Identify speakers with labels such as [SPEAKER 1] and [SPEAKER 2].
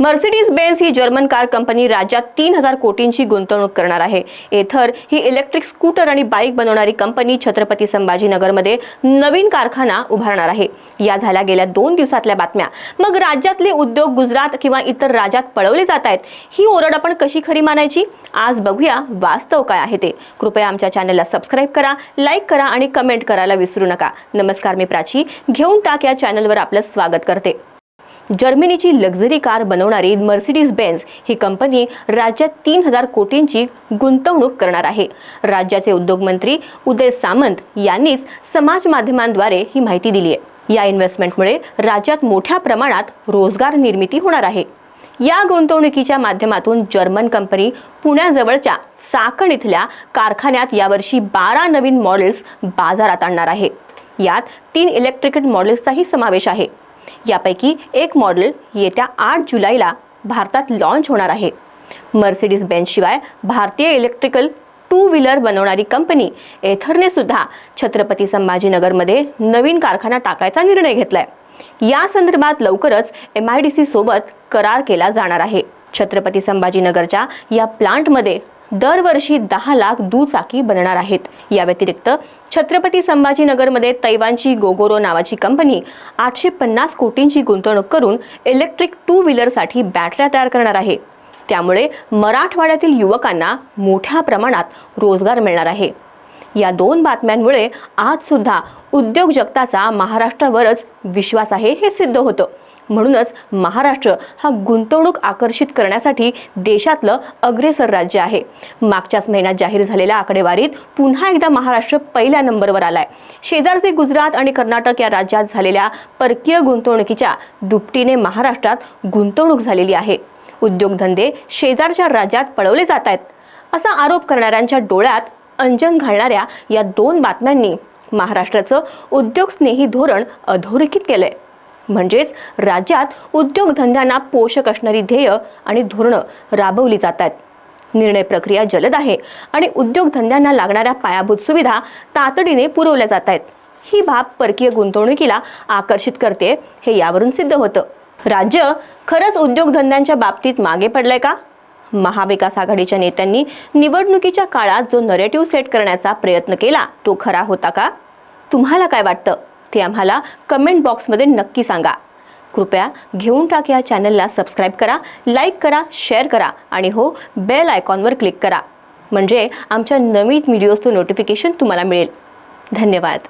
[SPEAKER 1] Mercedes Benz ही German car company राज्यात तीन हजार कोटींची गुंतवणूक करणार आहे. एथर ही इलेक्ट्रिक स्कूटर आणि बाईक बनवणारी कंपनी छत्रपती संभाजीनगरमध्ये नवीन कारखाना उभारणार आहे. या झाल्या गेल्या दोन दिवसातल्या बातम्या. मग राज्यातले उद्योग गुजरात किंवा इतर राज्यात पळवले जात आहेत ही ओरड आपण कशी खरी मानायची? आज बघूया वास्तव काय आहे ते. कृपया आमच्या चॅनलला सबस्क्राईब करा लाईक करा आणि कमेंट करायला विसरू नका. नमस्कार मी प्राची. घेऊन टाक या चॅनलवर आपलं स्वागत करते. जर्मनीची लक्झरी कार बनवणारी मर्सिडीज बेन्स ही कंपनी राज्यात तीन हजार कोटींची गुंतवणूक करणार आहे. राज्याचे उद्योगमंत्री उदय सामंत यांनीच समाज माध्यमांद्वारे ही माहिती दिली आहे. या इन्व्हेस्टमेंटमुळे राज्यात मोठ्या प्रमाणात रोजगार निर्मिती होणार आहे. या गुंतवणुकीच्या माध्यमातून जर्मन कंपनी पुण्याजवळच्या साकण इथल्या कारखान्यात यावर्षी बारा नवीन मॉडेल्स बाजारात आणणार आहे. यात तीन इलेक्ट्रिकल मॉडेल्सचाही समावेश आहे. यापैकी एक मॉडेल येत्या आठ जुलैला भारतात लॉन्च होणार आहे. मर्सिडीज बेंचशिवाय भारतीय इलेक्ट्रिकल टू व्हीलर बनवणारी कंपनी एथरने सुद्धा छत्रपती संभाजीनगरमध्ये नवीन कारखाना टाकायचा निर्णय घेतलाय. या संदर्भात लवकरच एम आय डी सी सोबत करार केला जाणार आहे. छत्रपती संभाजीनगरच्या या प्लांटमध्ये दरवर्षी दहा लाख दुचाकी बनणार आहेत. या व्यतिरिक्त छत्रपती संभाजीनगरमध्ये तैवानची गोगोरो नावाची कंपनी आठशे पन्नास कोटींची गुंतवणूक करून इलेक्ट्रिक टू व्हीलरसाठी बॅटऱ्या तयार करणार आहे. त्यामुळे मराठवाड्यातील युवकांना मोठ्या प्रमाणात रोजगार मिळणार आहे. या दोन बातम्यांमुळे आज सुद्धा उद्योग जगताचा महाराष्ट्रावरच विश्वास आहे हे सिद्ध होतं. म्हणूनच महाराष्ट्र हा गुंतवणूक आकर्षित करण्यासाठी देशातलं अग्रेसर राज्य आहे. मागच्याच महिन्यात जाहीर झालेल्या आकडेवारीत पुन्हा एकदा महाराष्ट्र पहिल्या नंबरवर आलाय. शेजारचे गुजरात आणि कर्नाटक या राज्यात झालेल्या परकीय गुंतवणुकीच्या दुपटीने महाराष्ट्रात गुंतवणूक झालेली आहे. उद्योगधंदे शेजारच्या राज्यात पळवले जात आहेत. असा आरोप करणाऱ्यांच्या डोळ्यात अंजन घालणाऱ्या या दोन बातम्यांनी महाराष्ट्राचं उद्योगस्नेही धोरण अधोरेखित केलंय. म्हणजेच राज्यात उद्योगधंद्यांना पोषक असणारी ध्येय आणि धोरणं राबवली जात आहेत. निर्णय प्रक्रिया जलद आहे आणि उद्योगधंद्यांना लागणाऱ्या पायाभूत सुविधा तातडीने पुरवल्या जात आहेत. ही बाब परकीय गुंतवणुकीला आकर्षित करते हे यावरून सिद्ध होतं. राज्य खरंच उद्योगधंद्यांच्या बाबतीत मागे पडलंय का? महाविकास आघाडीच्या नेत्यांनी निवडणुकीच्या काळात जो नरेटिव्ह सेट करण्याचा प्रयत्न केला तो खरा होता का? तुम्हाला काय वाटतं? ते आम्हाला कमेंट बॉक्समध्ये नक्की सांगा. कृपया घेऊन टाक या चॅनलला सबस्क्राईब करा लाईक करा शेअर करा आणि हो बेल आयकॉनवर क्लिक करा. म्हणजे आमच्या नवीन व्हिडिओजचं नोटिफिकेशन तुम्हाला मिळेल. धन्यवाद.